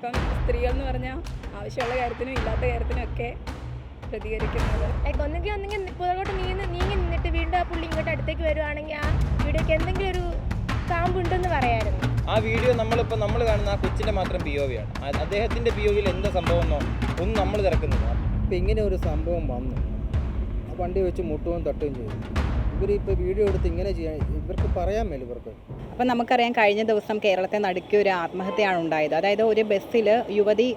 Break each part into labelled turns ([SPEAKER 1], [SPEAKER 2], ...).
[SPEAKER 1] ഇപ്പം സ്ത്രീകൾ എന്ന് പറഞ്ഞാൽ ആവശ്യമുള്ള കാര്യത്തിനും ഇല്ലാത്ത കാര്യത്തിനും ഒക്കെ പ്രതികരിക്കുന്നത്.
[SPEAKER 2] ലൈക്ക് ഒന്നുകിൽ ഒന്നെങ്കിൽ പുറകോട്ട് നീങ്ങി നീങ്ങി നിന്നിട്ട് വീണ്ടും ആ പുള്ളി ഇങ്ങോട്ട് അടുത്തേക്ക് വരുവാണെങ്കിൽ ആ വീഡിയോക്ക് എന്തെങ്കിലും ഒരു കാമ്പുണ്ടെന്ന് പറയായിരുന്നു.
[SPEAKER 3] ആ വീഡിയോ നമ്മളിപ്പോൾ നമ്മൾ കാണുന്ന ആ കൊച്ചിന്റെ മാത്രം പി ഒ വി ആണ്. അദ്ദേഹത്തിന്റെ പി ഒ വിയിൽ എന്താ സംഭവം എന്നോ ഒന്നും നമ്മൾ തിരക്കുന്നില്ല.
[SPEAKER 4] ഇപ്പം ഇങ്ങനെ ഒരു സംഭവം വന്നു. ആ വണ്ടി വെച്ച് മുട്ടുകയും തട്ടുകയും ചെയ്തു. ഇവർ ഇപ്പോൾ വീഡിയോ എടുത്ത് ഇങ്ങനെ ചെയ്യാൻ ഇവർക്ക് പറയാൻ മേലും ഇവർക്ക്.
[SPEAKER 5] അപ്പം നമുക്കറിയാം കഴിഞ്ഞ ദിവസം കേരളത്തെ നടുക്കിയ ഒരു ആത്മഹത്യയാണ് ഉണ്ടായത്. അതായത് ഒരു ബസ്സിൽ യുവതി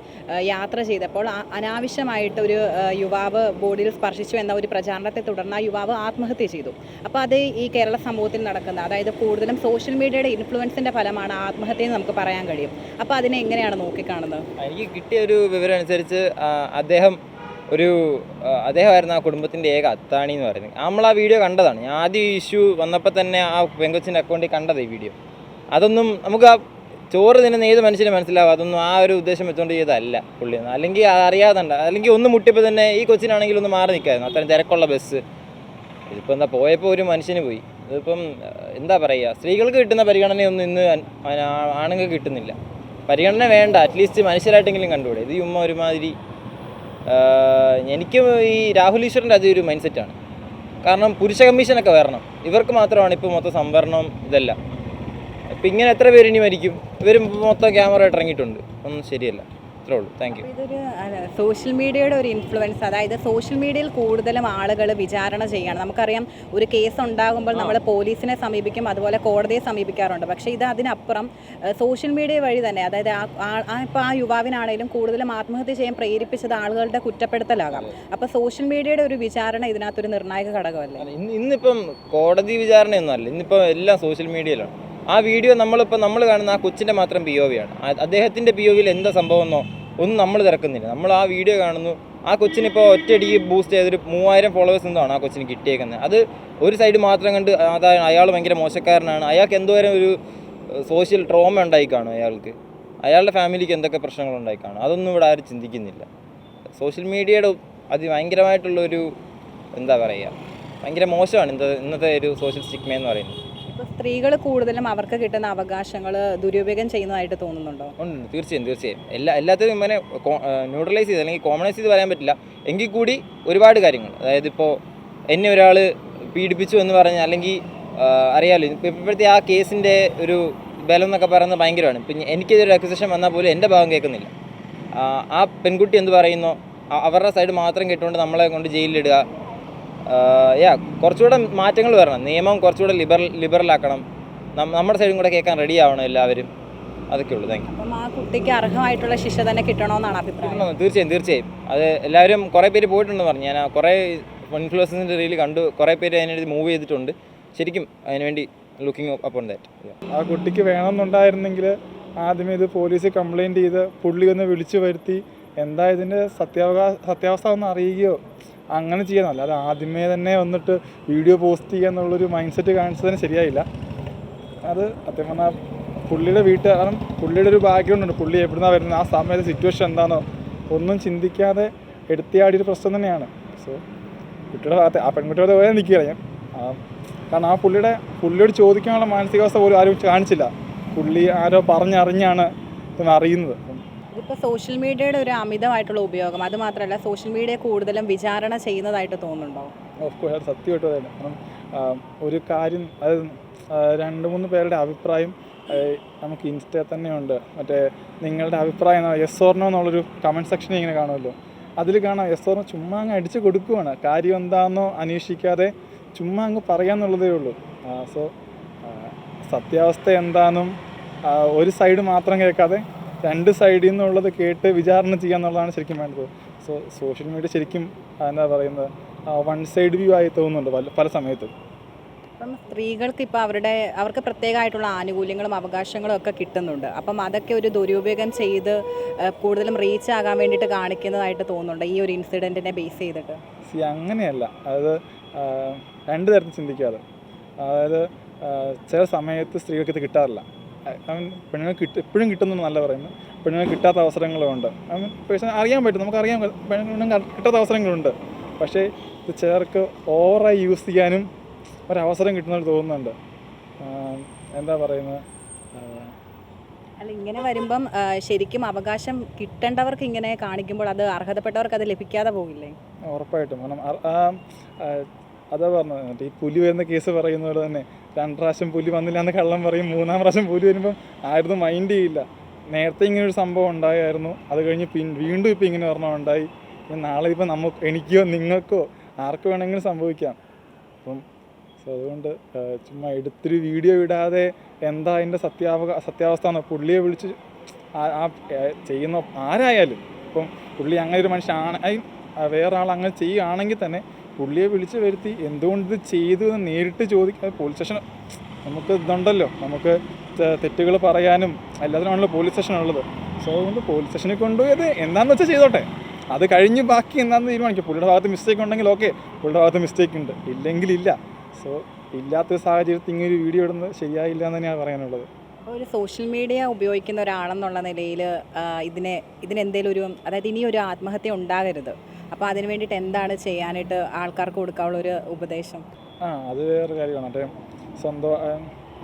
[SPEAKER 5] യാത്ര ചെയ്തപ്പോൾ അനാവശ്യമായിട്ട് ഒരു യുവാവ് ബോഡിയിൽ സ്പർശിച്ചു എന്ന ഒരു പ്രചാരണത്തെ തുടർന്ന് ആ യുവാവ് ആത്മഹത്യ ചെയ്തു. അപ്പോൾ അത് ഈ കേരള സമൂഹത്തിൽ നടക്കുന്ന അതായത് കൂടുതലും സോഷ്യൽ മീഡിയയുടെ ഇൻഫ്ലുവൻസിന്റെ ഫലമാണ് ആത്മഹത്യ എന്ന് നമുക്ക് പറയാൻ കഴിയും. അപ്പോൾ അതിനെ എങ്ങനെയാണ് നോക്കിക്കാണുന്നത്?
[SPEAKER 3] എനിക്ക് കിട്ടിയ ഒരു വിവരം അനുസരിച്ച് അദ്ദേഹം ഒരു അദ്ദേഹമായിരുന്നു ആ കുടുംബത്തിന്റെ ഏക അത്താണി എന്ന് പറയുന്നത്. നമ്മൾ ആ വീഡിയോ കണ്ടതാണ്. ഞാൻ ആദ്യം ഇഷ്യൂ വന്നപ്പോൾ തന്നെ ആ പെങ്കൊച്ചിന്റെ അക്കൗണ്ടിൽ കണ്ടത് ഈ വീഡിയോ. അതൊന്നും നമുക്ക് ആ ചോറ് തിന്നുന്ന ഏത് മനുഷ്യന് മനസ്സിലാവും? അതൊന്നും ആ ഒരു ഉദ്ദേശം വെച്ചുകൊണ്ട് ചെയ്തതല്ല പുള്ളി. അല്ലെങ്കിൽ അറിയാതുണ്ട്. അല്ലെങ്കിൽ ഒന്ന് മുട്ടിയപ്പോൾ തന്നെ ഈ കൊച്ചിനാണെങ്കിൽ ഒന്ന് മാറി നിൽക്കായിരുന്നു അത്രയും തിരക്കുള്ള ബസ് ഇതിപ്പോൾ എന്താ പോയപ്പോൾ ഒരു മനുഷ്യന് പോയി. ഇതിപ്പം എന്താ പറയുക സ്ത്രീകൾക്ക് കിട്ടുന്ന പരിഗണനയൊന്നും ഇന്ന് ആണുങ്ങൾക്ക് കിട്ടുന്നില്ല. പരിഗണന വേണ്ട. അറ്റ്ലീസ്റ്റ് മനുഷ്യരായിട്ടെങ്കിലും കണ്ടുകൂടെ. ഇത് ഉമ്മ ഒരുമാതിരി എനിക്ക് ഈ രാഹുൽ ഈശ്വറിന്റെ അതേ ഒരു മൈൻഡ് സെറ്റാണ് കാരണം പുരുഷ കമ്മീഷനൊക്കെ വരണം. ഇവർക്ക് മാത്രമാണ് ഇപ്പോൾ മൊത്തം സംവരണം ഇതെല്ലാം. ഇപ്പം ഇങ്ങനെ എത്ര പേര് ഇനി മരിക്കും? ഇവർ മൊത്തം ക്യാമറ ഇറങ്ങിയിട്ടുണ്ട്. ഒന്നും ശരിയല്ല. അത്രേ ഉള്ളൂ. താങ്ക് യു
[SPEAKER 5] ഇതൊരു സോഷ്യൽ മീഡിയയുടെ ഒരു ഇൻഫ്ലുവൻസ് അതായത് സോഷ്യൽ മീഡിയയിൽ കൂടുതലും ആളുകൾ വിചാരണ ചെയ്യണം. നമുക്കറിയാം ഒരു കേസ് ഉണ്ടാകുമ്പോൾ നമ്മൾ പോലീസിനെ സമീപിക്കും അതുപോലെ കോടതിയെ സമീപിക്കാറുണ്ട്. പക്ഷേ ഇത് അതിനപ്പുറം സോഷ്യൽ മീഡിയ വഴി തന്നെ അതായത് ആ ഇപ്പോൾ ആ യുവാവിനാണെങ്കിലും കൂടുതലും ആത്മഹത്യ ചെയ്യാൻ പ്രേരിപ്പിച്ചത് ആളുകളുടെ കുറ്റപ്പെടുത്തലാകാം. അപ്പോൾ സോഷ്യൽ മീഡിയയുടെ ഒരു വിചാരണ ഇതിനകത്തൊരു നിർണായക ഘടകമല്ലേ?
[SPEAKER 3] ഇന്നിപ്പം കോടതി വിചാരണയൊന്നും അല്ല. ഇന്നിപ്പോൾ എല്ലാം സോഷ്യൽ മീഡിയയിലാണ് ആ വീഡിയോ നമ്മളിപ്പോൾ നമ്മൾ കാണുന്ന ആ കൊച്ചിന്റെ മാത്രം പി ഒ വി ആണ്. അദ്ദേഹത്തിന്റെ പി ഒ വിയിൽ എന്താ സംഭവമെന്നോ ഒന്നും നമ്മൾ തിരക്കുന്നില്ല. നമ്മൾ ആ വീഡിയോ കാണുന്നു. ആ കൊച്ചിനിപ്പോൾ ഒറ്റയടിക്ക് ബൂസ്റ്റ് ചെയ്തൊരു മൂവായിരം ഫോളോവേഴ്സ് എന്താണ് ആ കൊച്ചിന് കിട്ടിയേക്കുന്നത്. അത് ഒരു സൈഡ് മാത്രം കണ്ട് അതാ അയാൾ ഭയങ്കര മോശക്കാരനാണ്. അയാൾക്ക് എന്തോരം ഒരു സോഷ്യൽ ട്രോമ ഉണ്ടായി കാണും അയാൾക്ക്. അയാളുടെ ഫാമിലിക്ക് എന്തൊക്കെ പ്രശ്നങ്ങൾ ഉണ്ടായി കാണും. അതൊന്നും ഇവിടെ ആരും ചിന്തിക്കുന്നില്ല. സോഷ്യൽ മീഡിയയുടെ അതിഭയങ്കരമായിട്ടുള്ളൊരു എന്താ പറയുക ഭയങ്കര മോശമാണ് ഇന്നത്തെ ഇന്നത്തെ ഒരു സോഷ്യൽ സ്റ്റിഗ്മ എന്ന് പറയുന്നത്.
[SPEAKER 5] സ്ത്രീകൾ കൂടുതലും അവർക്ക് കിട്ടുന്ന അവകാശങ്ങൾ ദുരുപയോഗം ചെയ്യുന്നതായിട്ട് തോന്നുന്നുണ്ടോ?
[SPEAKER 3] ഉണ്ട്. തീർച്ചയായും തീർച്ചയായും. എല്ലാ എല്ലാത്തിനും ഇങ്ങനെ ന്യൂട്രലൈസ് ചെയ്ത് അല്ലെങ്കിൽ കോമണൈസ് ചെയ്ത് പറയാൻ പറ്റില്ല. എങ്കിൽ കൂടി ഒരുപാട് കാര്യങ്ങൾ. അതായത് ഇപ്പോൾ എന്നെ ഒരാൾ പീഡിപ്പിച്ചു എന്ന് പറഞ്ഞാൽ അല്ലെങ്കിൽ അറിയാമല്ലോ ഇപ്പം ഇപ്പോഴത്തെ ആ കേസിന്റെ ഒരു ബലം എന്നൊക്കെ പറയുന്നത് ഭയങ്കരമാണ്. ഇപ്പം എനിക്കിതൊരു അക്വിസിഷൻ വന്നാൽ പോലും എന്റെ ഭാഗം കേൾക്കുന്നില്ല. ആ, പെൺകുട്ടി എന്ത് പറയുന്നോ? അവരുടെ സൈഡ് മാത്രം കേട്ടുകൊണ്ട് നമ്മളെ കൊണ്ട് ജയിലിലിടുക. യാ കുറച്ചുകൂടെ മാറ്റങ്ങൾ വരണം. നിയമം കുറച്ചുകൂടെ ലിബറൽ ലിബറലാക്കണം. ആക്കണം നമ്മുടെ സൈഡും കൂടെ കേൾക്കാൻ റെഡി ആവണം എല്ലാവരും. അതൊക്കെ ഉള്ളൂ. താങ്ക് യു
[SPEAKER 5] ആ കുട്ടിക്ക് അർഹമായിട്ടുള്ള ശിക്ഷ തന്നെ കിട്ടണമെന്നാണ് അഭിപ്രായം.
[SPEAKER 3] തീർച്ചയായും തീർച്ചയായും. അത് എല്ലാവരും കുറേ പേര് പോയിട്ടുണ്ടെന്ന് പറഞ്ഞു. ഞാൻ ആ കുറേ ഇൻഫ്ലുവൻസിന്റെ റീൽ കണ്ടു. കുറേ പേര് അതിനുവേണ്ടി മൂവ് ചെയ്തിട്ടുണ്ട്. ശരിക്കും അതിനുവേണ്ടി ലുക്കിംഗ് അപ്പോൺ ദാറ്റ്
[SPEAKER 6] ആ കുട്ടിക്ക് വേണമെന്നുണ്ടായിരുന്നെങ്കിൽ ആദ്യമേ ഇത് പോലീസ് കംപ്ലൈന്റ് ചെയ്ത് പുള്ളി ഒന്ന് വിളിച്ചു വരുത്തി. എന്താ ഇതിന്റെ സത്യാവകാ സത്യാവസ്ഥ ഒന്ന് അറിയുകയോ? അങ്ങനെ ചെയ്യാന്നല്ല അത് ആദ്യമേ തന്നെ വന്നിട്ട് വീഡിയോ പോസ്റ്റ് ചെയ്യുക എന്നുള്ളൊരു മൈൻഡ് സെറ്റ് കാണിച്ചതിന് ശരിയായില്ല. അത് സത്യം പറഞ്ഞാൽ പുള്ളിയുടെ വീട്ടുകാർ കാരണം പുള്ളിയുടെ ഒരു ബാക്ക്ഗ്രൗണ്ട് ഉണ്ട്. പുള്ളി എവിടുന്നാണ് വരുന്നത് ആ സമയത്ത് സിറ്റുവേഷൻ എന്താണോ ഒന്നും ചിന്തിക്കാതെ എടുത്തിയാടിയൊരു പ്രശ്നം തന്നെയാണ്. സോ കുട്ടിയുടെ ഭാഗത്ത് ആ പെൺകുട്ടിയുടെ പോയാൽ നിൽക്കുകയാണ് ഞാൻ. കാരണം ആ പുള്ളിയുടെ പുള്ളിയോട് ചോദിക്കാനുള്ള മാനസികാവസ്ഥ പോലും ആരും കാണിച്ചില്ല. പുള്ളി ആരോ പറഞ്ഞറിഞ്ഞാണ് അറിയുന്നത്. അപ്പം
[SPEAKER 5] ഇതിപ്പോൾ സോഷ്യൽ മീഡിയയുടെ ഒരു അമിതമായിട്ടുള്ള ഉപയോഗം. അത് മാത്രമല്ല സോഷ്യൽ മീഡിയ കൂടുതലും വിചാരണ ചെയ്യുന്നതായിട്ട് തോന്നുന്നുണ്ടോ?
[SPEAKER 6] ഓഫ് കോഴ്സ് സത്യമായിട്ടും കാരണം ഒരു കാര്യം അത് രണ്ട് മൂന്ന് പേരുടെ അഭിപ്രായം നമുക്ക് ഇൻസ്റ്റയിൽ തന്നെയുണ്ട്. മറ്റേ നിങ്ങളുടെ അഭിപ്രായം യെസ് ഓർണോ എന്നുള്ളൊരു കമന്റ് സെക്ഷനിൽ ഇങ്ങനെ കാണുമല്ലോ. അതിൽ കാണാം യെസ് ഓർണോ ചുമ്മാ അങ്ങ് അടിച്ച് കൊടുക്കുവാണ്. കാര്യം എന്താണെന്നോ അന്വേഷിക്കാതെ ചുമ്മാ അങ്ങ് പറയാന്നുള്ളതേ ഉള്ളൂ. സോ സത്യാവസ്ഥ എന്താണെന്നും ഒരു സൈഡ് മാത്രം കേൾക്കാതെ രണ്ട് സൈഡിൽ നിന്നുള്ളത് കേട്ട് വിചാരണ ചെയ്യുക എന്നുള്ളതാണ് ശരിക്കും വേണ്ടത്. സോ സോഷ്യൽ മീഡിയ ശരിക്കും എന്താ പറയുന്നത് വൺ സൈഡ് വ്യൂ ആയി തോന്നുന്നുണ്ട് പല പല സമയത്തും.
[SPEAKER 5] അപ്പം സ്ത്രീകൾക്ക് ഇപ്പോൾ അവരുടെ അവർക്ക് പ്രത്യേകമായിട്ടുള്ള ആനുകൂല്യങ്ങളും അവകാശങ്ങളും ഒക്കെ കിട്ടുന്നുണ്ട്. അപ്പം അതൊക്കെ ഒരു ദുരുപയോഗം ചെയ്ത് കൂടുതലും റീച്ച് ആകാൻ വേണ്ടിയിട്ട് കാണിക്കുന്നതായിട്ട് തോന്നുന്നുണ്ട് ഈ ഒരു ഇൻസിഡന്റിനെ ബേസ് ചെയ്തിട്ട്.
[SPEAKER 6] സി അങ്ങനെയല്ല. അതായത് ആ, രണ്ട് തരത്തിൽ ചിന്തിക്കാതെ. അതായത് ചില സമയത്ത് സ്ത്രീകൾക്ക് ഇത് കിട്ടാറില്ല. അവൻ പെണ്ണുങ്ങൾ കിട്ടും എപ്പോഴും കിട്ടുന്നു നല്ല പറയുന്നത്. പെണ്ണുങ്ങൾ കിട്ടാത്ത അവസരങ്ങളുണ്ട്. അവൻ പേഴ്സൺ അറിയാൻ പറ്റും. നമുക്കറിയാൻ പെണ്ണുങ്ങൾ കിട്ടാത്ത അവസരങ്ങളുണ്ട്. പക്ഷേ ഇത് ചേർക്ക് ഓവറായി യൂസ് ചെയ്യാനും ഒരവസരം കിട്ടുന്നതായിട്ട് തോന്നുന്നുണ്ട്. എന്താ പറയുന്നത്?
[SPEAKER 5] അല്ല ഇങ്ങനെ വരുമ്പം ശരിക്കും അവകാശം കിട്ടേണ്ടവർക്ക് ഇങ്ങനെ കാണിക്കുമ്പോൾ അത് അർഹതപ്പെട്ടവർക്ക് അത് ലഭിക്കാതെ പോകില്ലേ
[SPEAKER 6] ഉറപ്പായിട്ടും. കാരണം അതാ പറഞ്ഞത്. ഈ പുലി വരുന്ന കേസ് പറയുന്നത് പോലെ തന്നെ രണ്ട് പ്രാവശ്യം പുലി വന്നില്ല എന്ന് കള്ളം പറയും. മൂന്നാം പ്രാവശ്യം പുലി വരുമ്പം ആരും മൈൻഡ് ചെയ്യില്ല. നേരത്തെ ഇങ്ങനെ ഒരു സംഭവം ഉണ്ടായായിരുന്നു. അത് കഴിഞ്ഞ് പിൻ വീണ്ടും ഇപ്പം ഇങ്ങനെ ഒരെണ്ണം ഉണ്ടായി. നാളെ ഇപ്പം നമുക്ക് എനിക്കോ നിങ്ങൾക്കോ ആർക്ക് വേണമെങ്കിലും സംഭവിക്കാം. അപ്പം സോ അതുകൊണ്ട് ചുമ്മാ എടുത്തൊരു വീഡിയോ ഇടാതെ എന്താ അതിന്റെ സത്യാവക സത്യാവസ്ഥ എന്ന് പുള്ളിയെ വിളിച്ച് ആ ചെയ്യുന്ന ആരായാലും. ഇപ്പം പുള്ളി അങ്ങനെ ഒരു മനുഷ്യനാണ്. വേറെ ആൾ അങ്ങനെ ചെയ്യുകയാണെങ്കിൽ തന്നെ പുള്ളിയെ വിളിച്ചു വരുത്തി എന്തുകൊണ്ട് ഇത് ചെയ്തു എന്ന് നേരിട്ട് ചോദിക്കാതെ പോലീസ് സ്റ്റേഷൻ നമുക്ക് ഇതുണ്ടല്ലോ. നമുക്ക് തെറ്റുകൾ പറയാനും എല്ലാത്തിനുമാണല്ലോ പോലീസ് സ്റ്റേഷൻ ഉള്ളത്. സോ അതുകൊണ്ട് പോലീസ് സ്റ്റേഷനിൽ കൊണ്ടുപോയത് എന്താണെന്ന് വെച്ചാൽ ചെയ്തോട്ടെ. അത് കഴിഞ്ഞ് ബാക്കി എന്താണെന്ന് തീരുമാനിക്കും. പുള്ളിയുടെ ഭാഗത്ത് മിസ്റ്റേക്ക് ഉണ്ടെങ്കിൽ ഓക്കെ പുള്ളിയുടെ ഭാഗത്ത് മിസ്റ്റേക്ക് ഉണ്ട്. ഇല്ലെങ്കിൽ ഇല്ല. സോ ഇല്ലാത്തൊരു സാഹചര്യത്തിൽ ഇങ്ങനെ ഒരു വീഡിയോ ഇടുന്നത് ശരിയായില്ല എന്ന് തന്നെയാണ് പറയാനുള്ളത്.
[SPEAKER 5] ഒരു സോഷ്യൽ മീഡിയ ഉപയോഗിക്കുന്ന ഒരാളെന്നുള്ള നിലയിൽ ഇതിനെ ഇതിനെന്തേലും ഒരു അതായത് ഇനി ഒരു ആത്മഹത്യ ഉണ്ടാകരുത്. അപ്പോൾ അതിന് വേണ്ടിയിട്ട് എന്താണ് ചെയ്യാനായിട്ട് ആൾക്കാർക്ക് കൊടുക്കാനുള്ള ഒരു ഉപദേശം?
[SPEAKER 6] ആ അത് വേറെ കാര്യമാണ്. മറ്റേ സ്വന്തം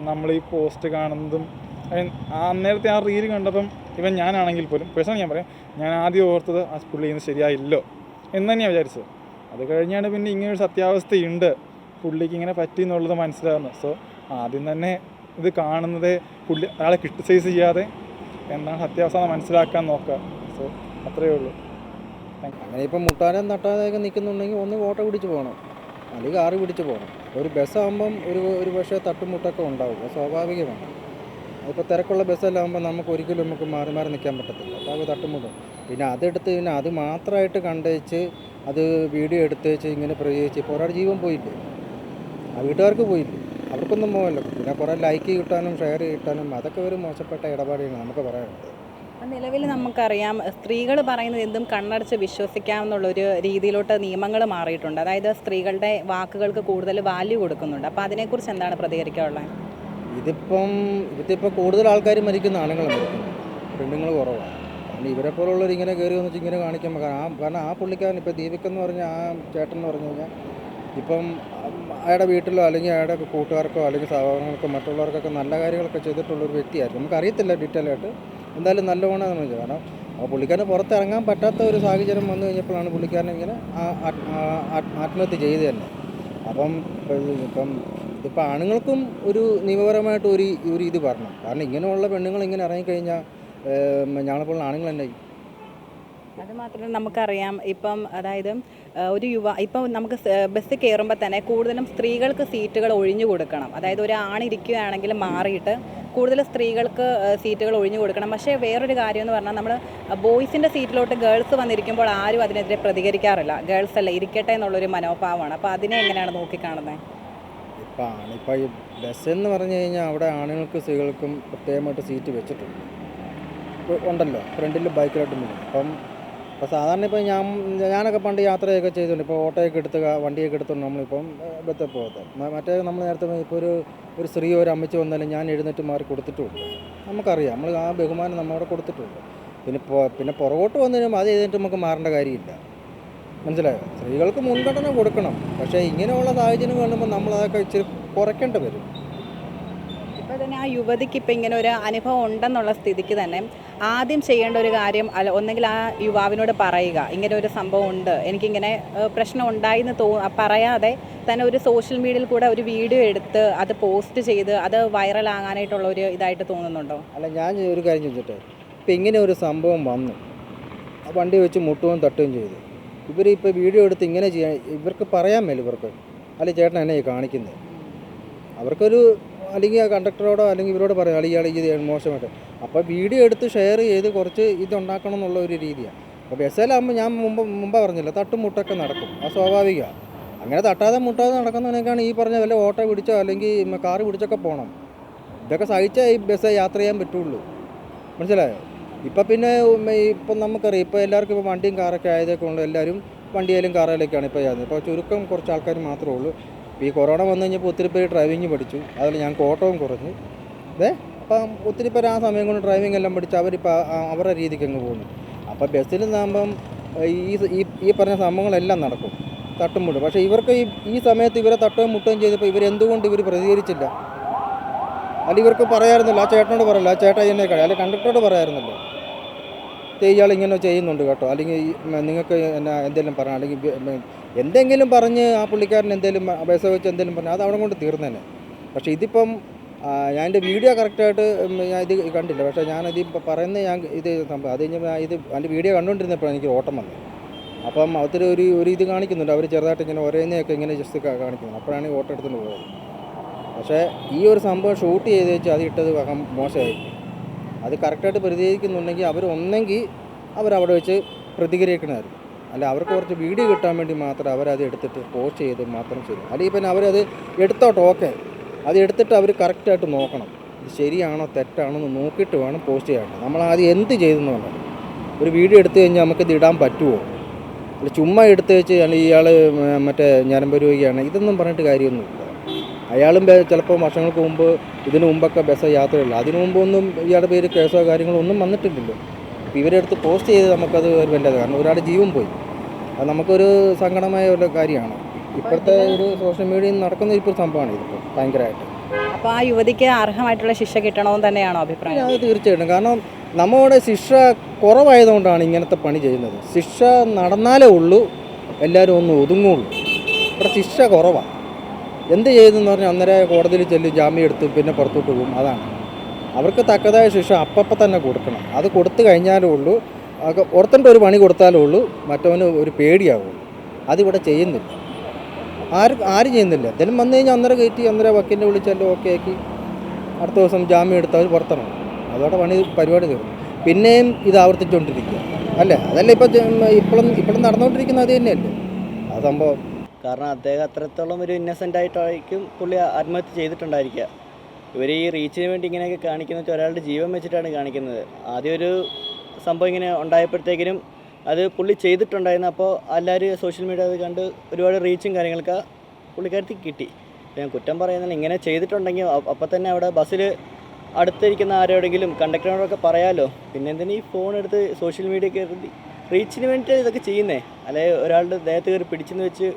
[SPEAKER 6] നമ്മൾ ഈ പോസ്റ്റ് കാണുന്നതും അന്നേരത്തെ ആ റീൽ കണ്ടപ്പം ഇവൻ ഞാനാണെങ്കിൽ പോലും പേഴ്സണൽ ഞാൻ പറയാം ഞാൻ ആദ്യം ഓർത്തത് ആ പുള്ളി ഇന്ന് ശരിയായില്ലോ എന്ന് തന്നെയാണ് വിചാരിച്ചത്. അത് കഴിഞ്ഞാണ് പിന്നെ ഇങ്ങനെ ഒരു സത്യാവസ്ഥയുണ്ട്. പുള്ളിക്ക് ഇങ്ങനെ പറ്റി എന്നുള്ളത് മനസ്സിലാകുന്നത് സോ ആദ്യം തന്നെ ഇത് കാണുന്നത് പുള്ളി ആളെ ക്രിട്ടിസൈസ് ചെയ്യാതെ എന്താണ് സത്യാവസ്ഥ മനസ്സിലാക്കാൻ നോക്കുക. സോ അത്രയേ ഉള്ളൂ.
[SPEAKER 4] അങ്ങനെ ഇപ്പം മുട്ടാനും നട്ടാനൊക്കെ നിൽക്കുന്നുണ്ടെങ്കിൽ ഒന്ന് ഓട്ടോ പിടിച്ച് പോകണം. അല്ലെങ്കിൽ കാറ് പിടിച്ച് പോകണം. ഒരു ബസ്സാകുമ്പം ഒരു ഒരു പക്ഷേ തട്ടുമുട്ടൊക്കെ ഉണ്ടാവും. സ്വാഭാവികമാണ്. അതിപ്പോൾ തിരക്കുള്ള ബസ്സെല്ലാം ആകുമ്പോൾ നമുക്ക് ഒരിക്കലും നമുക്ക് മാറി മാറി നിൽക്കാൻ പറ്റത്തില്ല. അപ്പോൾ അത് തട്ടുമുട്ടും. പിന്നെ അതെടുത്ത് പിന്നെ അത് മാത്രമായിട്ട് കണ്ടേച്ച് അത് വീഡിയോ എടുത്ത് വെച്ച് ഇങ്ങനെ പ്രയോഗിച്ച് ഇപ്പോൾ ഒരാൾ ജീവൻ പോയില്ലേ? ആ വീട്ടുകാർക്ക് പോയില്ലേ? അവർക്കൊന്നും പോകല്ലോ പിന്നെ കുറേ ലൈക്ക് കിട്ടാനും ഷെയർ കിട്ടാനും അതൊക്കെ ഒരു മോശപ്പെട്ട ഇടപാടാണ് നമുക്ക് പറയാനുള്ളത്.
[SPEAKER 5] നിലവിൽ നമുക്കറിയാം സ്ത്രീകൾ പറയുന്നത് എന്തും കണ്ണടച്ച് വിശ്വസിക്കാമെന്നുള്ളൊരു രീതിയിലോട്ട് നിയമങ്ങൾ മാറിയിട്ടുണ്ട്. അതായത് സ്ത്രീകളുടെ വാക്കുകൾക്ക് കൂടുതൽ വാല്യൂ കൊടുക്കുന്നുണ്ട്. അപ്പോൾ അതിനെക്കുറിച്ച് എന്താണ് പ്രതികരിക്കാനുള്ളത്?
[SPEAKER 4] ഇതിപ്പം ഇതിപ്പോൾ കൂടുതൽ ആൾക്കാർ മരിക്കുന്ന മരിക്കുന്നു പെണ്ണുങ്ങൾ കുറവാണ്. കാരണം ഇവരെ പോലുള്ളവർ ഇങ്ങനെ കയറി വന്നിട്ട് ഇങ്ങനെ കാണിക്കുമ്പോൾ ആ കാരണം ആ പുള്ളിക്കാരൻ ഇപ്പോൾ ദീപിക് എന്ന് പറഞ്ഞ ആ ചേട്ടൻ എന്ന് പറഞ്ഞു കഴിഞ്ഞാൽ ഇപ്പം അയാളുടെ വീട്ടിലോ അല്ലെങ്കിൽ അയാളുടെ കൂട്ടുകാർക്കോ അല്ലെങ്കിൽ സഹോദരങ്ങൾക്കോ മറ്റുള്ളവർക്കൊക്കെ നല്ല കാര്യങ്ങളൊക്കെ ചെയ്തിട്ടുള്ള ഒരു വ്യക്തിയായിരുന്നു നമുക്കറിയത്തില്ല ഡീറ്റെയിൽ ആയിട്ട്. എന്തായാലും നമ്മൾ ചെയ്തു കാരണം ആ പുള്ളിക്കാരന് പുറത്തിറങ്ങാൻ പറ്റാത്ത ഒരു സാഹചര്യം വന്നു കഴിഞ്ഞപ്പോഴാണ് പുള്ളിക്കാരൻ ഇങ്ങനെ ആത്മഹത്യ ചെയ്ത് തന്നെ. അപ്പം ഇപ്പം ഇപ്പം ആണുങ്ങൾക്കും ഒരു നിയമപരമായിട്ട് ഒരു ഒരു ഇത് പറഞ്ഞു കാരണം ഇങ്ങനെയുള്ള പെണ്ണുങ്ങൾ ഇങ്ങനെ ഇറങ്ങിക്കഴിഞ്ഞാൽ ഞങ്ങളെപ്പോലുള്ള ആണുങ്ങൾ തന്നെ
[SPEAKER 5] അത് മാത്രമല്ല നമുക്കറിയാം ഇപ്പം അതായത് ഒരു യുവ ഇപ്പം നമുക്ക് ബസ് കയറുമ്പോൾ തന്നെ കൂടുതലും സ്ത്രീകൾക്ക് സീറ്റുകൾ ഒഴിഞ്ഞു കൊടുക്കണം. അതായത് ഒരു ആണിരിക്കുകയാണെങ്കിൽ മാറിയിട്ട് കൂടുതൽ സ്ത്രീകൾക്ക് സീറ്റുകൾ ഒഴിഞ്ഞു കൊടുക്കണം. പക്ഷേ വേറൊരു കാര്യം എന്ന് പറഞ്ഞാൽ നമ്മൾ ബോയ്സിന്റെ സീറ്റിലോട്ട് ഗേൾസ് വന്നിരിക്കുമ്പോൾ ആരും അതിനെതിരെ പ്രതികരിക്കാറില്ല. ഗേൾസ് അല്ല ഇരിക്കട്ടെ എന്നുള്ളൊരു മനോഭാവമാണ്. അപ്പോൾ അതിനെ എങ്ങനെയാണ് നോക്കിക്കാണുന്നത്
[SPEAKER 4] ഇപ്പം ആണിപ്പോൾ ഈ ബസ് എന്ന് പറഞ്ഞു കഴിഞ്ഞാൽ അവിടെ ആണുങ്ങൾക്കും സ്ത്രീകൾക്കും പ്രത്യേകമായിട്ട് സീറ്റ് വെച്ചിട്ടുണ്ട്. ഉണ്ടല്ലോ. ഫ്രണ്ടിലും ബൈക്കിലോട്ടും അപ്പം ഇപ്പോൾ സാധാരണ ഇപ്പോൾ ഞാൻ ഞാനൊക്കെ പണ്ട് യാത്രയൊക്കെ ചെയ്തിട്ടുണ്ട് ഇപ്പോൾ ഓട്ടോയൊക്കെ എടുത്ത് ക- വണ്ടിയൊക്കെ എടുത്തുകൊണ്ട് നമ്മളിപ്പം ബത്തെ പോകത്ത് മറ്റേ നമ്മൾ നേരത്തെ ഇപ്പോൾ ഒരു ഒരു സ്ത്രീ ഒരു അമ്മച്ചി വന്നാലും ഞാൻ എഴുന്നേറ്റ് മാറി കൊടുത്തിട്ടുണ്ട് നമുക്കറിയാം നമ്മൾ ആ ബഹുമാനം നമ്മളവിടെ കൊടുത്തിട്ടുണ്ട് പിന്നെ പിന്നെ പുറകോട്ട് വന്നു കഴിയുമ്പോൾ അത് ചെയ്തിട്ട് നമുക്ക് മാറേണ്ട കാര്യമില്ല. മനസ്സിലായോ? സ്ത്രീകൾക്ക് മുൻഗണന കൊടുക്കണം. പക്ഷേ ഇങ്ങനെയുള്ള സാഹചര്യം കാണുമ്പോൾ നമ്മൾ അതൊക്കെ ഇച്ചിരി കുറയ്ക്കേണ്ടി വരും.
[SPEAKER 5] തന്നെ ആ യുവതിക്ക് ഇപ്പം ഇങ്ങനെ ഒരു അനുഭവം ഉണ്ടെന്നുള്ള സ്ഥിതിക്ക് തന്നെ ആദ്യം ചെയ്യേണ്ട ഒരു കാര്യം അല്ല ഒന്നെങ്കിൽ ആ യുവാവിനോട് പറയുക ഇങ്ങനെ ഒരു സംഭവം ഉണ്ട്. എനിക്കിങ്ങനെ പ്രശ്നം ഉണ്ടായി എന്ന് തോ പറയാതെ തന്നെ ഒരു സോഷ്യൽ മീഡിയയിൽ കൂടെ ഒരു വീഡിയോ എടുത്ത് അത് പോസ്റ്റ് ചെയ്ത് അത് വൈറലാകാനായിട്ടുള്ള ഒരു ഇതായിട്ട് തോന്നുന്നുണ്ടോ?
[SPEAKER 4] അല്ല ഞാൻ ഒരു കാര്യം ചോദിച്ചിട്ട്. ഇപ്പം ഇങ്ങനെ ഒരു സംഭവം വന്നു. വണ്ടി വെച്ച് മുട്ടുകയും തട്ടുകയും ചെയ്തു. ഇവർ ഇപ്പോൾ വീഡിയോ എടുത്ത് ഇങ്ങനെ ചെയ്യാൻ ഇവർക്ക് പറയാൻ മേല ഇവർക്ക്. അല്ലെ ചേട്ടൻ എന്നെ കാണിക്കുന്നത് അവർക്കൊരു അല്ലെങ്കിൽ ആ കണ്ടക്ടറോടോ അല്ലെങ്കിൽ ഇവരോട് പറയും അല്ലെങ്കിൽ ഇയാൾ ഇത് മോശമായിട്ട്. അപ്പോൾ വീഡിയോ എടുത്ത് ഷെയർ ചെയ്ത് കുറച്ച് ഇതുണ്ടാക്കണം എന്നുള്ള ഒരു രീതിയാണ് അപ്പോൾ ബസ്സിലാകുമ്പോൾ ഞാൻ മുമ്പ് മുമ്പ് പറഞ്ഞില്ല തട്ടും മുട്ടൊക്കെ നടക്കും. അത് സ്വാഭാവികമാണ് അങ്ങനെ തട്ടാതെ മുട്ടാതെ നടക്കുന്നതിനേക്കാണ് ഈ പറഞ്ഞ വല്ല ഓട്ടോ പിടിച്ചോ അല്ലെങ്കിൽ കാറ് പിടിച്ചൊക്കെ പോകണം ഇതൊക്കെ സഹിച്ചേ ഈ ബസ് യാത്ര ചെയ്യാൻ പറ്റുള്ളൂ. മനസ്സിലായോ? ഇപ്പം പിന്നെ ഇപ്പം നമുക്കറിയാം ഇപ്പോൾ എല്ലാവർക്കും ഇപ്പോൾ വണ്ടിയും കാറൊക്കെ ആയതൊക്കെ കൊണ്ട് എല്ലാവരും വണ്ടിയിലും കാറിലൊക്കെയാണ് ഇപ്പോൾ ചെയ്യുന്നത് ഇപ്പോൾ ചുരുക്കം കുറച്ച് ആൾക്കാർ മാത്രമേ ഉള്ളൂ. ഈ കൊറോണ വന്നു കഴിഞ്ഞപ്പോൾ ഒത്തിരി പേര് ഡ്രൈവിങ് പഠിച്ചു. അതിൽ ഞാൻ കോട്ടവും കുറഞ്ഞു. അതെ അപ്പം ഒത്തിരി പേര് ആ സമയം കൊണ്ട് ഡ്രൈവിംഗ് എല്ലാം പഠിച്ച് അവരിപ്പോൾ അവരുടെ രീതിക്ക് അങ്ങ് പോകുന്നു. അപ്പോൾ ബസ്സിൽ നിന്നാകുമ്പം ഈ ഈ പറഞ്ഞ സംഭവങ്ങളെല്ലാം നടക്കും. തട്ടും മുട്ടും. പക്ഷേ ഇവർക്ക് ഈ ഈ സമയത്ത് ഇവരെ തട്ടുകയും മുട്ടുകയും ചെയ്തപ്പോൾ ഇവരെന്തുകൊണ്ട് ഇവർ പ്രതികരിച്ചില്ല? അല്ല ഇവർക്ക് പറയാറുന്നില്ല ആ ചേട്ടനോട് പറയല്ലോ. ആ ചേട്ടാ എന്നെ കഴിയും അല്ലെങ്കിൽ കണ്ടക്ടറോട് പറയാമായിരുന്നല്ലോ ദേ ഇയാൾ ഇങ്ങനെ ചെയ്യുന്നുണ്ട് കേട്ടോ. അല്ലെങ്കിൽ നിങ്ങൾക്ക് എന്നാ എന്തെങ്കിലും പറയാം അല്ലെങ്കിൽ എന്തെങ്കിലും പറഞ്ഞ് ആ പുള്ളിക്കാരൻ എന്തെങ്കിലും അപേക്ഷ വെച്ച് എന്തെങ്കിലും പറഞ്ഞു അത് അവിടെ കൊണ്ട് തീർന്നേനെ. പക്ഷേ ഇതിപ്പം ഞാൻ എന്റെ വീഡിയോ കറക്റ്റായിട്ട് ഞാൻ ഇത് കണ്ടില്ല. പക്ഷേ ഞാനത് ഇപ്പം പറയുന്നത് ഞാൻ ഇത് സംഭവം അത് കഴിഞ്ഞപ്പോൾ ഇത് എന്റെ വീഡിയോ കണ്ടുകൊണ്ടിരുന്നപ്പോഴാണ് എനിക്ക് ഓട്ടം വന്നത്. അപ്പം ഒത്തിരി ഒരു ഒരു ഇത് കാണിക്കുന്നുണ്ട്. അവർ ചെറുതായിട്ട് ഇങ്ങനെ ഒരേനെയൊക്കെ ഇങ്ങനെ ജസ്റ്റ് കാണിക്കുന്നുണ്ട്. അപ്പോഴാണ് ഈ ഓട്ടം എടുത്തുകൊണ്ട് പോയത്. പക്ഷേ ഈ ഒരു സംഭവം ഷൂട്ട് ചെയ്ത് വെച്ച് അത് ഇട്ടത് മോശമായി. അത് കറക്റ്റായിട്ട് പ്രതികരിക്കുന്നുണ്ടെങ്കിൽ അവർ ഒന്നെങ്കിൽ അവരവിടെ വെച്ച് പ്രതികരിക്കണമായിരുന്നു. അല്ല അവർക്ക് കുറച്ച് വീഡിയോ കിട്ടാൻ വേണ്ടി മാത്രം അവരത് എടുത്തിട്ട് പോസ്റ്റ് ചെയ്ത് മാത്രം ചെയ്തു. അല്ലെങ്കിൽ പിന്നെ അവരത് എടുത്തോട്ടെ ഓക്കെ അത് എടുത്തിട്ട് അവർ കറക്റ്റായിട്ട് നോക്കണം. ഇത് ശരിയാണോ തെറ്റാണോ എന്ന് നോക്കിയിട്ട് വേണം പോസ്റ്റ് ചെയ്യാൻ നമ്മൾ ആദ്യം എന്ത് ചെയ്തെന്ന് പറഞ്ഞാൽ ഒരു വീഡിയോ എടുത്തു കഴിഞ്ഞാൽ നമുക്കിത് ഇടാൻ പറ്റുമോ അല്ല ചുമ്മാ എടുത്തു വെച്ച് അല്ലെങ്കിൽ ഇയാൾ മറ്റേ ഞരമ്പ് രോഗിയാണ്. ഇതൊന്നും പറഞ്ഞിട്ട് കാര്യമൊന്നുമില്ല. അയാളും ചിലപ്പോൾ വർഷങ്ങൾക്ക് മുമ്പ് ഇതിനു മുമ്പൊക്കെ ബസ് യാത്രയില്ല അതിനു മുമ്പൊന്നും ഇയാളുടെ പേര് കേസോ കാര്യങ്ങളോ ഒന്നും വന്നിട്ടില്ലല്ലോ. അപ്പോൾ ഇവരെടുത്ത് പോസ്റ്റ് ചെയ്ത് നമുക്കത് ഒരു വേണ്ടത് കാരണം ഒരാളുടെ ജീവൻ പോയി. അത് നമുക്കൊരു സങ്കടമായ ഒരു കാര്യമാണ്. ഇപ്പോഴത്തെ ഒരു സോഷ്യൽ മീഡിയയിൽ നടക്കുന്ന ഇപ്പോൾ സംഭവമാണ് ഇതിപ്പോൾ ഭയങ്കരമായിട്ട്.
[SPEAKER 5] അപ്പോൾ ആ യുവതിക്ക് അർഹമായിട്ടുള്ള ശിക്ഷ കിട്ടണമെന്ന് തന്നെയാണോ അഭിപ്രായം?
[SPEAKER 4] അത് തീർച്ചയായിട്ടും. കാരണം നമ്മുടെ ശിക്ഷ കുറവായതുകൊണ്ടാണ് ഇങ്ങനത്തെ പണി ചെയ്യുന്നത്. ശിക്ഷ നടന്നാലേ ഉള്ളൂ എല്ലാവരും ഒന്ന് ഒതുങ്ങുള്ളൂ. ഇവിടെ ശിക്ഷ കുറവാണ് എന്ത് ചെയ്തെന്ന് പറഞ്ഞാൽ അന്നേരം കോടതിയിൽ ചെല്ലും ജാമ്യം എടുത്ത് പിന്നെ പുറത്തോട്ട് പോകും. അതാണ്. അവർക്ക് തക്കതായ ശിക്ഷ അപ്പം തന്നെ കൊടുക്കണം. അത് കൊടുത്തു കഴിഞ്ഞാലേ ഉള്ളൂ. ഓർത്തേണ്ട ഒരു പണി കൊടുത്താലേ ഉള്ളൂ. മറ്റവന് ഒരു പേടിയാവുള്ളൂ. അതിവിടെ ചെയ്യുന്നില്ല. ആര് ആരും ചെയ്യുന്നില്ല? എന്തെങ്കിലും വന്നു കഴിഞ്ഞാൽ അന്നേരം കയറ്റി അന്നേരം വക്കീലിനെ വിളിച്ചല്ലോ ഓക്കെ ആക്കി. അടുത്ത ദിവസം ജാമ്യം എടുത്താൽ അവർ പുറത്തിറങ്ങും അതോടെ പണി പരിപാടി തീർന്നു. പിന്നെയും ഇത് ആവർത്തിച്ചുകൊണ്ടിരിക്കുക അല്ലേ? അതല്ല ഇപ്പം ഇപ്പോഴും ഇപ്പോഴും നടന്നുകൊണ്ടിരിക്കുന്നത് അത് തന്നെയല്ലേ? ആ സംഭവം.
[SPEAKER 7] കാരണം അദ്ദേഹം അത്രത്തോളം ഒരു ഇന്നസെന്റ് ആയിട്ടായിരിക്കും പുള്ളി ആത്മഹത്യ ചെയ്തിട്ടുണ്ടായിരിക്കുക. ഇവർ ഈ റീച്ചിന് വേണ്ടി ഇങ്ങനെയൊക്കെ കാണിക്കുന്നത് വെച്ചാൽ ഒരാളുടെ ജീവൻ വെച്ചിട്ടാണ് കാണിക്കുന്നത്. ആദ്യം ഒരു സംഭവം ഇങ്ങനെ ഉണ്ടായപ്പോഴത്തേക്കിനും അത് പുള്ളി ചെയ്തിട്ടുണ്ടായിരുന്നു. അപ്പോൾ എല്ലാവരും സോഷ്യൽ മീഡിയ അത് കണ്ട് ഒരുപാട് റീച്ചും കാര്യങ്ങളൊക്കെ പുള്ളിക്കാരത്തി കിട്ടി. ഞാൻ കുറ്റം പറയുന്നില്ല ഇങ്ങനെ ചെയ്തിട്ടുണ്ടെങ്കിൽ അപ്പം തന്നെ അവിടെ ബസ്സിൽ അടുത്തിരിക്കുന്ന ആരോടെങ്കിലും കണ്ടക്ടറിനോടൊക്കെ പറയാമല്ലോ പിന്നെ എന്തിനാ ഈ ഫോൺ എടുത്ത് സോഷ്യൽ മീഡിയ കയറി റീച്ചിന് വേണ്ടിയിട്ട് ഇതൊക്കെ ചെയ്യുന്നേ? അല്ലെ ഒരാളുടെ ദേഹത്ത് കയറി പിടിച്ചെന്ന് വെച്ച്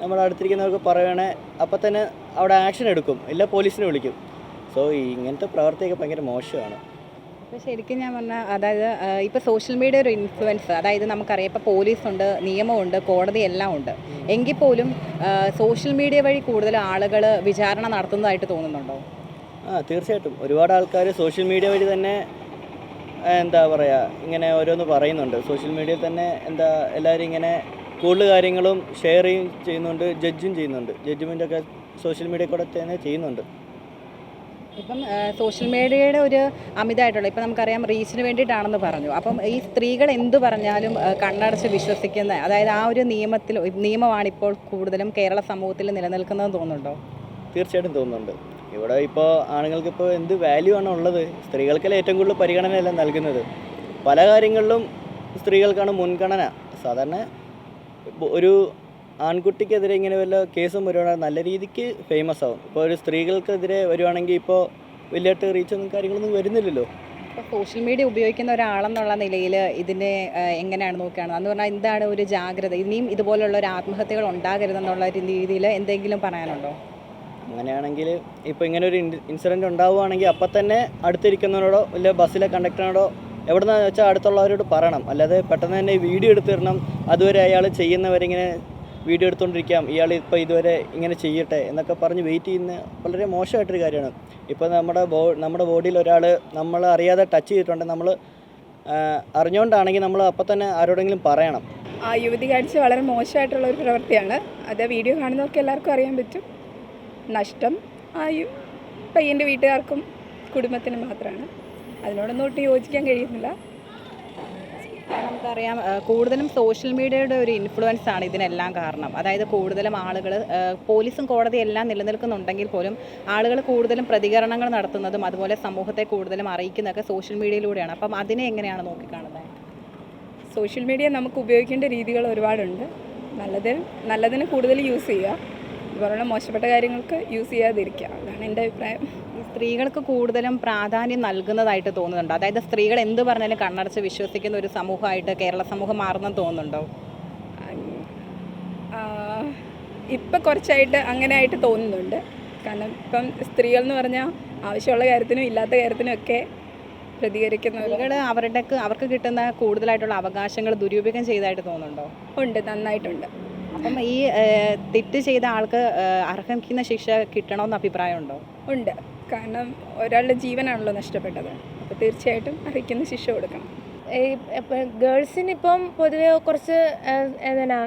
[SPEAKER 7] നമ്മുടെ അടുത്തിരിക്കുന്നവർക്ക് പറയണേ അപ്പം തന്നെ അവിടെ ആക്ഷൻ എടുക്കും. ഇല്ല പോലീസിനെ വിളിക്കും. സോ ഇങ്ങനത്തെ പ്രവർത്തിയൊക്കെ ഭയങ്കര മോശമാണ്.
[SPEAKER 5] അപ്പോൾ ശരിക്കും ഞാൻ പറഞ്ഞാൽ അതായത് ഇപ്പോൾ സോഷ്യൽ മീഡിയ ഒരു ഇൻഫ്ലുവൻസ് അതായത് നമുക്കറിയാം ഇപ്പോൾ പോലീസുണ്ട് നിയമമുണ്ട് കോടതി എല്ലാം ഉണ്ട്. എങ്കിൽ പോലും സോഷ്യൽ മീഡിയ വഴി കൂടുതൽ ആളുകൾ വിചാരണ നടത്തുന്നതായിട്ട് തോന്നുന്നുണ്ടോ?
[SPEAKER 7] ആ തീർച്ചയായിട്ടും. ഒരുപാട് ആൾക്കാർ സോഷ്യൽ മീഡിയ വഴി തന്നെ എന്താ പറയുക ഇങ്ങനെ ഓരോന്ന് പറയുന്നുണ്ട്. സോഷ്യൽ മീഡിയയിൽ തന്നെ എന്താ എല്ലാവരും ഇങ്ങനെ കൂടുതൽ കാര്യങ്ങളും ഷെയർ ചെയ്യും ചെയ്യുന്നുണ്ട് ജഡ്ജും ചെയ്യുന്നുണ്ട്. ജഡ്ജ്മെന്റൊക്കെ സോഷ്യൽ മീഡിയ കൂടെ തന്നെ ചെയ്യുന്നുണ്ട്.
[SPEAKER 5] ഇപ്പം സോഷ്യൽ മീഡിയയുടെ ഒരു അമിതമായിട്ടുള്ള ഇപ്പം നമുക്കറിയാം റീച്ചിന് വേണ്ടിയിട്ടാണെന്ന് പറഞ്ഞു. അപ്പം ഈ സ്ത്രീകൾ എന്തു പറഞ്ഞാലും കണ്ണടച്ച് വിശ്വസിക്കുന്ന അതായത് ആ ഒരു നിയമത്തിൽ നിയമമാണ് ഇപ്പോൾ കൂടുതലും കേരള സമൂഹത്തിൽ നിലനിൽക്കുന്നതെന്ന് തോന്നുന്നുണ്ടോ?
[SPEAKER 7] തീർച്ചയായിട്ടും തോന്നുന്നുണ്ട്. ഇവിടെ ഇപ്പോൾ ആണുങ്ങൾക്ക് ഇപ്പോൾ എന്ത് വാല്യൂ ആണ് ഉള്ളത്? സ്ത്രീകൾക്കല്ലേ ഏറ്റവും കൂടുതൽ പരിഗണനയല്ല നൽകുന്നത്? പല കാര്യങ്ങളിലും സ്ത്രീകൾക്കാണ് മുൻഗണന. സാധാരണ ഒരു ആൺകുട്ടിക്കെതിരെ ഇങ്ങനെ വല്ല കേസും വരുവാണെങ്കിൽ നല്ല രീതിക്ക് ഫേമസ് ആവും. ഇപ്പോൾ ഒരു സ്ത്രീകൾക്കെതിരെ വരുവാണെങ്കിൽ ഇപ്പോൾ വലിയായിട്ട് റീച്ചൊന്നും കാര്യങ്ങളൊന്നും വരുന്നില്ലല്ലോ.
[SPEAKER 5] ഇപ്പോൾ സോഷ്യൽ മീഡിയ ഉപയോഗിക്കുന്ന ഒരാളെന്നുള്ള നിലയിൽ ഇതിനെ എങ്ങനെയാണ് നോക്കുകയാണ് എന്ന് പറഞ്ഞാൽ എന്താണ് ഒരു ജാഗ്രത? ഇനിയും ഇതുപോലുള്ള ഒരു ആത്മഹത്യകൾ ഉണ്ടാകരുതെന്നുള്ള രീതിയിൽ എന്തെങ്കിലും പറയാനുണ്ടോ?
[SPEAKER 7] അങ്ങനെയാണെങ്കിൽ ഇപ്പോൾ ഇങ്ങനെ ഒരു ഇൻസിഡന്റ് ഉണ്ടാവുകയാണെങ്കിൽ അപ്പം തന്നെ അടുത്തിരിക്കുന്നവരോടോ ഇല്ല ബസ്സിലെ കണ്ടക്ടറിനോടോ എവിടെ നിന്ന് വെച്ചാൽ അടുത്തുള്ളവരോട് പറയണം. അല്ലാതെ പെട്ടെന്ന് തന്നെ വീഡിയോ എടുത്തിടണം. അതുവരെ അയാൾ ചെയ്യുന്നവരിങ്ങനെ വീഡിയോ എടുത്തുകൊണ്ടിരിക്കാം. ഇയാൾ ഇപ്പോൾ ഇതുവരെ ഇങ്ങനെ ചെയ്യട്ടെ എന്നൊക്കെ പറഞ്ഞ് വെയിറ്റ് ചെയ്യുന്ന വളരെ മോശമായിട്ടൊരു കാര്യമാണ്. ഇപ്പോൾ നമ്മുടെ ബോ നമ്മുടെ ബോഡിയിൽ ഒരാൾ നമ്മൾ അറിയാതെ ടച്ച് ചെയ്തിട്ടുണ്ടെങ്കിൽ നമ്മൾ അറിഞ്ഞുകൊണ്ടാണെങ്കിൽ നമ്മൾ അപ്പം തന്നെ ആരോടെങ്കിലും പറയണം.
[SPEAKER 1] ആ യുവതി കാഴ്ച വളരെ മോശമായിട്ടുള്ള ഒരു പ്രവൃത്തിയാണ്. അത് വീഡിയോ കാണുന്നവർക്ക് എല്ലാവർക്കും അറിയാൻ പറ്റും. നഷ്ടം ആ പയ്യന്റെ വീട്ടുകാർക്കും കുടുംബത്തിനും മാത്രമാണ്. അതിനോടൊന്നും ഒട്ടും യോജിക്കാൻ കഴിയുന്നില്ല.
[SPEAKER 5] നമുക്കറിയാം കൂടുതലും സോഷ്യൽ മീഡിയയുടെ ഒരു ഇൻഫ്ലുവൻസ് ആണ് ഇതിനെല്ലാം കാരണം. അതായത് കൂടുതലും ആളുകൾ പോലീസും കോടതിയും എല്ലാം നിലനിൽക്കുന്നുണ്ടെങ്കിൽ പോലും ആളുകൾ കൂടുതലും പ്രതികരണങ്ങൾ നടത്തുന്നതും അതുപോലെ സമൂഹത്തെ കൂടുതലും അറിയിക്കുന്നതൊക്കെ സോഷ്യൽ മീഡിയയിലൂടെയാണ് അപ്പം അതിനെ എങ്ങനെയാണ് നോക്കിക്കാണുന്നത്?
[SPEAKER 1] സോഷ്യൽ മീഡിയ നമുക്ക് ഉപയോഗിക്കേണ്ട രീതികൾ ഒരുപാടുണ്ട്. നല്ലതിൽ നല്ലതിന് കൂടുതൽ യൂസ് ചെയ്യുക. ഇതുപോലുള്ള മോശപ്പെട്ട കാര്യങ്ങൾക്ക് യൂസ് ചെയ്യാതിരിക്കുക. അതാണ് എന്റെ അഭിപ്രായം.
[SPEAKER 5] സ്ത്രീകൾക്ക് കൂടുതലും പ്രാധാന്യം നൽകുന്നതായിട്ട് തോന്നുന്നുണ്ടോ? അതായത് സ്ത്രീകൾ എന്ത് പറഞ്ഞാലും കണ്ണടച്ച് വിശ്വസിക്കുന്ന ഒരു സമൂഹമായിട്ട് കേരള സമൂഹം മാറുന്നെന്ന് തോന്നുന്നുണ്ടോ?
[SPEAKER 1] ഇപ്പം കുറച്ചായിട്ട് അങ്ങനെ ആയിട്ട് തോന്നുന്നുണ്ട്. കാരണം ഇപ്പം സ്ത്രീകൾ എന്ന് പറഞ്ഞാൽ ആവശ്യമുള്ള കാര്യത്തിനും ഇല്ലാത്ത കാര്യത്തിനും ഒക്കെ പ്രതികരിക്കുന്നത്
[SPEAKER 5] സ്ത്രീകൾ അവരുടെ അവർക്ക് കിട്ടുന്ന കൂടുതലായിട്ടുള്ള അവകാശങ്ങൾ ദുരുപയോഗം ചെയ്തതായിട്ട് തോന്നുന്നുണ്ടോ?
[SPEAKER 1] ഉണ്ട് നന്നായിട്ടുണ്ട്.
[SPEAKER 5] അപ്പം ഈ തെറ്റ് ചെയ്ത ആൾക്ക് അർഹിക്കുന്ന ശിക്ഷ കിട്ടണമെന്ന് അഭിപ്രായമുണ്ടോ?
[SPEAKER 1] ഉണ്ട്. കാരണം ഒരാളുടെ ജീവനാണല്ലോ നഷ്ടപ്പെട്ടത്. അപ്പോൾ തീർച്ചയായിട്ടും അർഹിക്കുന്ന ശിക്ഷ കൊടുക്കണം.
[SPEAKER 2] ഗേൾസിന് ഇപ്പം പൊതുവെ കുറച്ച് എന്താണ്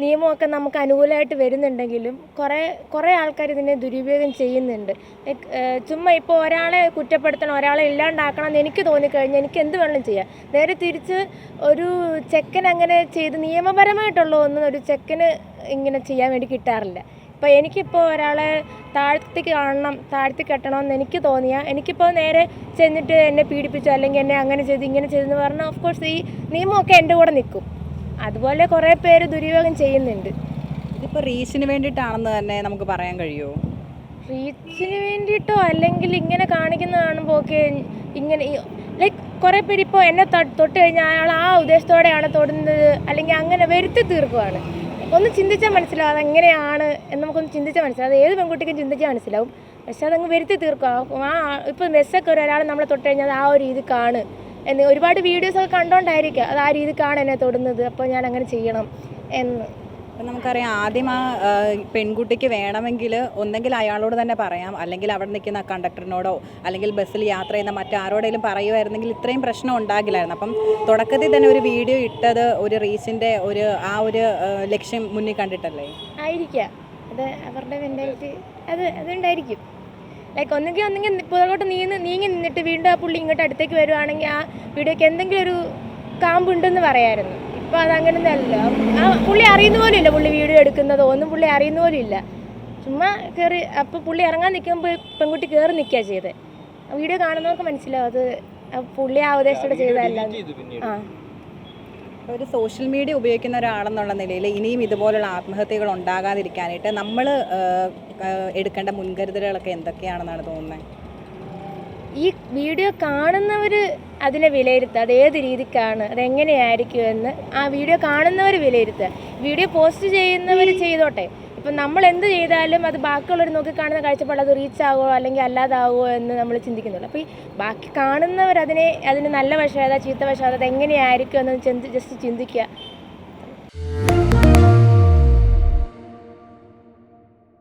[SPEAKER 2] നിയമമൊക്കെ നമുക്ക് അനുകൂലമായിട്ട് വരുന്നുണ്ടെങ്കിലും കുറേ കുറേ ആൾക്കാർ ഇതിനെ ദുരുപയോഗം ചെയ്യുന്നുണ്ട്. ചുമ്മാ ഇപ്പോൾ ഒരാളെ കുറ്റപ്പെടുത്തണം ഒരാളെ ഇല്ലാണ്ടാക്കണം എന്ന് എനിക്ക് തോന്നിക്കഴിഞ്ഞാൽ എനിക്ക് എന്ത് വേണമെങ്കിലും ചെയ്യാം. നേരെ തിരിച്ച് ഒരു ചെക്കൻ അങ്ങനെ ചെയ്ത് നിയമപരമായിട്ടുള്ള ഒന്നും ഒരു ചെക്കന് ഇങ്ങനെ ചെയ്യാൻ വേണ്ടി കിട്ടാറില്ല. ഇപ്പോൾ എനിക്കിപ്പോൾ ഒരാളെ താഴ്ത്തി കാണണം താഴ്ത്തി കെട്ടണം എന്ന് എനിക്ക് തോന്നിയാൽ എനിക്കിപ്പോൾ നേരെ ചെന്നിട്ട് എന്നെ പീഡിപ്പിച്ചു അല്ലെങ്കിൽ എന്നെ അങ്ങനെ ചെയ്തു ഇങ്ങനെ ചെയ്തെന്ന് പറഞ്ഞാൽ ഓഫ് കോഴ്സ് ഈ നിയമമൊക്കെ എന്റെ കൂടെ നിൽക്കും. അതുപോലെ കുറേ പേര് ദുരുപയോഗം ചെയ്യുന്നുണ്ട്.
[SPEAKER 5] ഇതിപ്പോൾ റീച്ചിന് വേണ്ടിയിട്ടാണെന്ന് തന്നെ നമുക്ക് പറയാൻ കഴിയുമോ
[SPEAKER 2] റീച്ചിന് വേണ്ടിയിട്ടോ അല്ലെങ്കിൽ ഇങ്ങനെ കാണിക്കുന്ന കാണുമ്പോൾ ഒക്കെ ഇങ്ങനെ ലൈക്ക് കുറേ പേര് ഇപ്പോൾ എന്നെ തൊട്ട് കഴിഞ്ഞാൽ അയാൾ ആ ഉദ്ദേശത്തോടെയാണ് തൊടുന്നത് അല്ലെങ്കിൽ അങ്ങനെ വരുത്തി തീർക്കുവാണ്. ഒന്ന് ചിന്തിച്ചാൽ മനസ്സിലാവും അതെങ്ങനെയാണ് എന്ന് നമുക്കൊന്ന് ചിന്തിച്ചാൽ മനസ്സിലാവും. അത് ഏത് പെൺകുട്ടിക്കും ചിന്തിച്ചാൽ മനസ്സിലാവും. പക്ഷെ അതങ്ങ് വരുത്തി തീർക്കും. ആ ഇപ്പോൾ മെസ്സൊക്കെ ഒരാൾ നമ്മളെ തൊട്ട് കഴിഞ്ഞാൽ ആ ഒരു രീതി കാണ് എന്ന്. ഒരുപാട് വീഡിയോസൊക്കെ കണ്ടുകൊണ്ടായിരിക്കും അത് ആ രീതി രീതിക്കാണ് എന്നെ തൊടുന്നത്. അപ്പോൾ ഞാൻ അങ്ങനെ ചെയ്യണം എന്ന്.
[SPEAKER 5] അപ്പം നമുക്കറിയാം ആദ്യം ആ പെൺകുട്ടിക്ക് വേണമെങ്കിൽ ഒന്നെങ്കിൽ അയാളോട് തന്നെ പറയാം. അല്ലെങ്കിൽ അവിടെ നിൽക്കുന്ന കണ്ടക്ടറിനോടോ അല്ലെങ്കിൽ ബസ്സിൽ യാത്ര ചെയ്യുന്ന മറ്റാരോടെങ്കിലും പറയുമായിരുന്നെങ്കിൽ ഇത്രയും പ്രശ്നം ഉണ്ടാകില്ലായിരുന്നു. അപ്പം തുടക്കത്തിൽ തന്നെ ഒരു വീഡിയോ ഇട്ടത് ഒരു റീച്ചിന്റെ ഒരു ആ ഒരു ലക്ഷ്യം മുന്നിൽ കണ്ടിട്ടല്ലേ?
[SPEAKER 2] ആയിരിക്കാം. അതുണ്ടായിരിക്കും. ലൈക്ക് ഒന്നുകിൽ ഒന്നെങ്കിൽ പുറകോട്ട് നീന്ന് നീങ്ങി നിന്നിട്ട് വീണ്ടും ആ പുള്ളി ഇങ്ങോട്ട് അടുത്തേക്ക് വരുവാണെങ്കിൽ ആ വീഡിയോക്ക് എന്തെങ്കിലും ഒരു കാമ്പുണ്ടെന്ന് പറയാമായിരുന്നു ഇപ്പോൾ അതങ്ങനൊന്നല്ല അല്ലല്ലോ. ആ പുള്ളി അറിയുന്ന പോലും ഇല്ല പുള്ളി വീഡിയോ എടുക്കുന്നതോ. ഒന്നും പുള്ളി അറിയുന്ന പോലും ഇല്ല ചുമ്മാ കയറി അപ്പോൾ പുള്ളി ഇറങ്ങാൻ നിൽക്കുമ്പോൾ പെൺകുട്ടി കയറി നിൽക്കുക ചെയ്തത് ആ വീഡിയോ കാണുന്നവർക്ക് മനസ്സിലാവും അത് പുള്ളി ആ ഉദ്ദേശത്തോടെ ചെയ്തതല്ല ആ.
[SPEAKER 5] ഒരു സോഷ്യൽ മീഡിയ ഉപയോഗിക്കുന്ന ഒരാളെന്നുള്ള നിലയിൽ ഇനിയും ഇതുപോലുള്ള ആത്മഹത്യകൾ ഉണ്ടാകാതിരിക്കാനായിട്ട് നമ്മൾ എടുക്കേണ്ട മുൻകരുതലുകളൊക്കെ എന്തൊക്കെയാണെന്നാണ് തോന്നുന്നത്?
[SPEAKER 2] ഈ വീഡിയോ കാണുന്നവർ അതിനെ വിലയിരുത്തുക. അത് ഏത് രീതിക്കാണ് അതെങ്ങനെയായിരിക്കും എന്ന് ആ വീഡിയോ കാണുന്നവർ വിലയിരുത്തുക. വീഡിയോ പോസ്റ്റ് ചെയ്യുന്നവർ ചെയ്തോട്ടെ. ഇപ്പം നമ്മൾ എന്ത് ചെയ്താലും അത് ബാക്കിയുള്ളവർ നോക്കി കാണുന്ന കാഴ്ചപ്പാട് അത് റീച്ച് ആകുമോ അല്ലെങ്കിൽ അല്ലാതാകുമോ എന്ന് നമ്മൾ ചിന്തിക്കുന്നുള്ളൂ. അപ്പോൾ ഈ ബാക്കി കാണുന്നവർ അതിനെ അതിന് നല്ല വശം ഏതാ ചീത്ത വശം അത് എങ്ങനെയായിരിക്കും എന്ന് ജസ്റ്റ് ചിന്തിക്കുക.